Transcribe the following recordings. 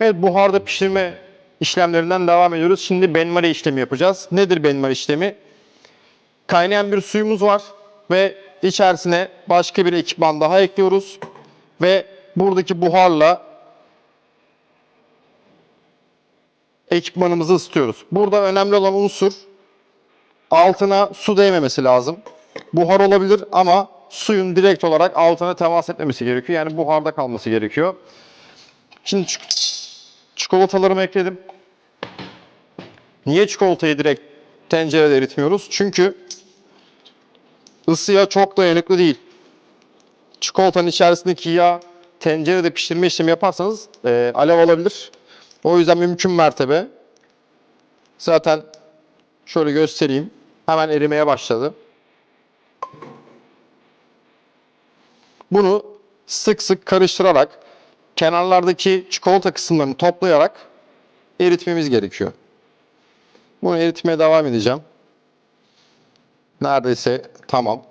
Evet buharda pişirme işlemlerinden devam ediyoruz. Şimdi benmari işlemi yapacağız. Nedir benmari işlemi? Kaynayan bir suyumuz var ve içerisine başka bir ekipman daha ekliyoruz. Ve buradaki buharla ekipmanımızı ısıtıyoruz. Burada önemli olan unsur altına su değmemesi lazım. Buhar olabilir ama suyun direkt olarak altına temas etmemesi gerekiyor. Yani buharda kalması gerekiyor. Şimdi çikolatalarımı ekledim. Niye çikolatayı direkt tencerede eritmiyoruz? Çünkü ısıya çok dayanıklı değil. Çikolatanın içerisindeki yağ tencerede pişirme işlemi yaparsanız e, alev alabilir. O yüzden mümkün mertebe zaten şöyle göstereyim. Hemen erimeye başladı. Bunu sık sık karıştırarak kenarlardaki çikolata kısımlarını toplayarak eritmemiz gerekiyor. Bunu eritmeye devam edeceğim. Neredeyse tamam.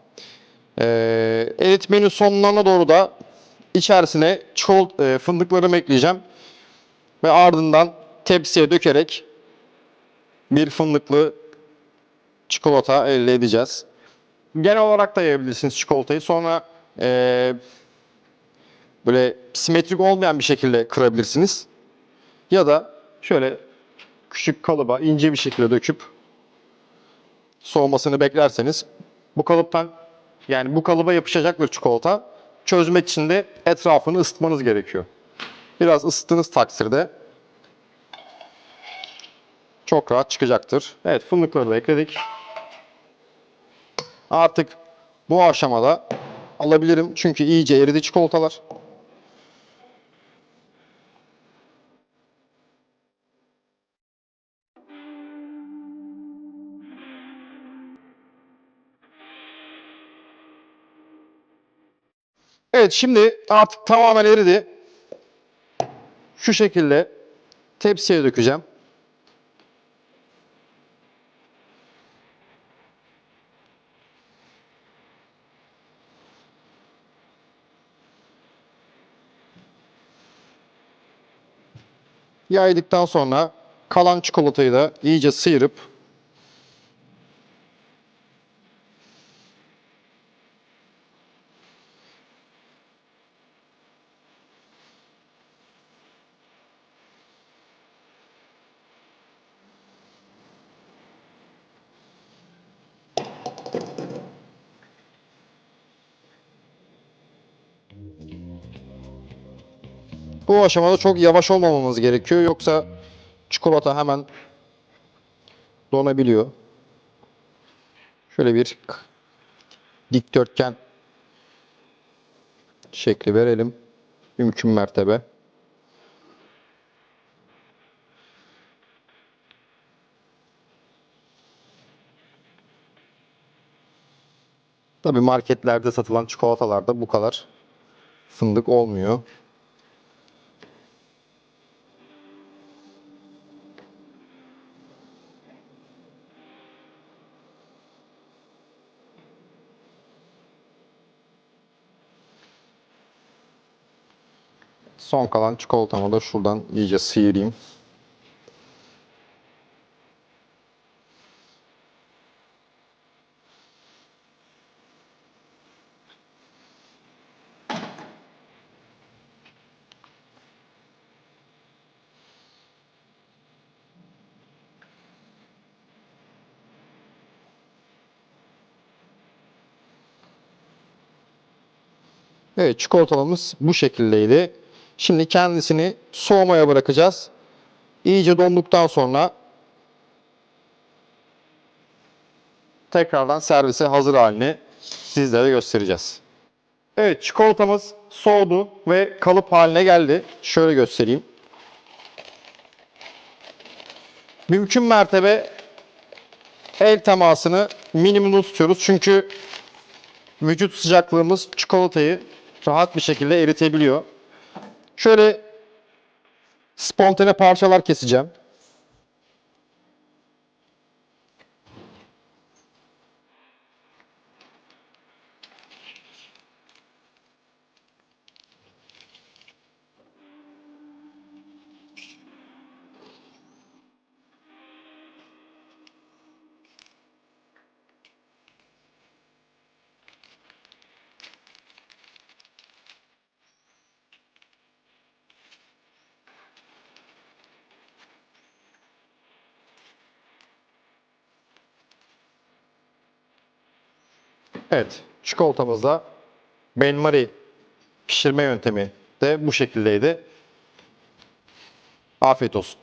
Ee, eritmenin sonlarına doğru da içerisine çikolata, e, fındıklarımı ekleyeceğim. Ve ardından tepsiye dökerek bir fındıklı çikolata elde edeceğiz. Genel olarak da yiyebilirsiniz çikolatayı. Sonra eee, böyle simetrik olmayan bir şekilde kırabilirsiniz. Ya da şöyle küçük kalıba ince bir şekilde döküp soğumasını beklerseniz bu kalıptan yani bu kalıba yapışacak bir çikolata çözmek için de etrafını ısıtmanız gerekiyor. Biraz ısıttığınız takdirde çok rahat çıkacaktır. Evet fındıkları da ekledik. Artık bu aşamada alabilirim çünkü iyice eridi çikolatalar. Evet şimdi artık tamamen eridi. Şu şekilde tepsiye dökeceğim. Yaydıktan sonra kalan çikolatayı da iyice sıyırıp bu aşamada çok yavaş olmamamız gerekiyor. Yoksa çikolata hemen donabiliyor. Şöyle bir dikdörtgen şekli verelim. Mümkün mertebe. Tabii marketlerde satılan çikolatalarda bu kadar fındık olmuyor. Son kalan çikolatamı da şuradan iyice sıyırayım. Evet çikolatamız bu şekildeydi. Şimdi kendisini soğumaya bırakacağız. İyice donduktan sonra tekrardan servise hazır halini sizlere göstereceğiz. Evet çikolatamız soğudu ve kalıp haline geldi. Şöyle göstereyim. Mümkün mertebe el temasını minimumda tutuyoruz. Çünkü vücut sıcaklığımız çikolatayı rahat bir şekilde eritebiliyor. Şöyle spontane parçalar keseceğim. Evet, çikolatamızda benmari pişirme yöntemi de bu şekildeydi. Afiyet olsun.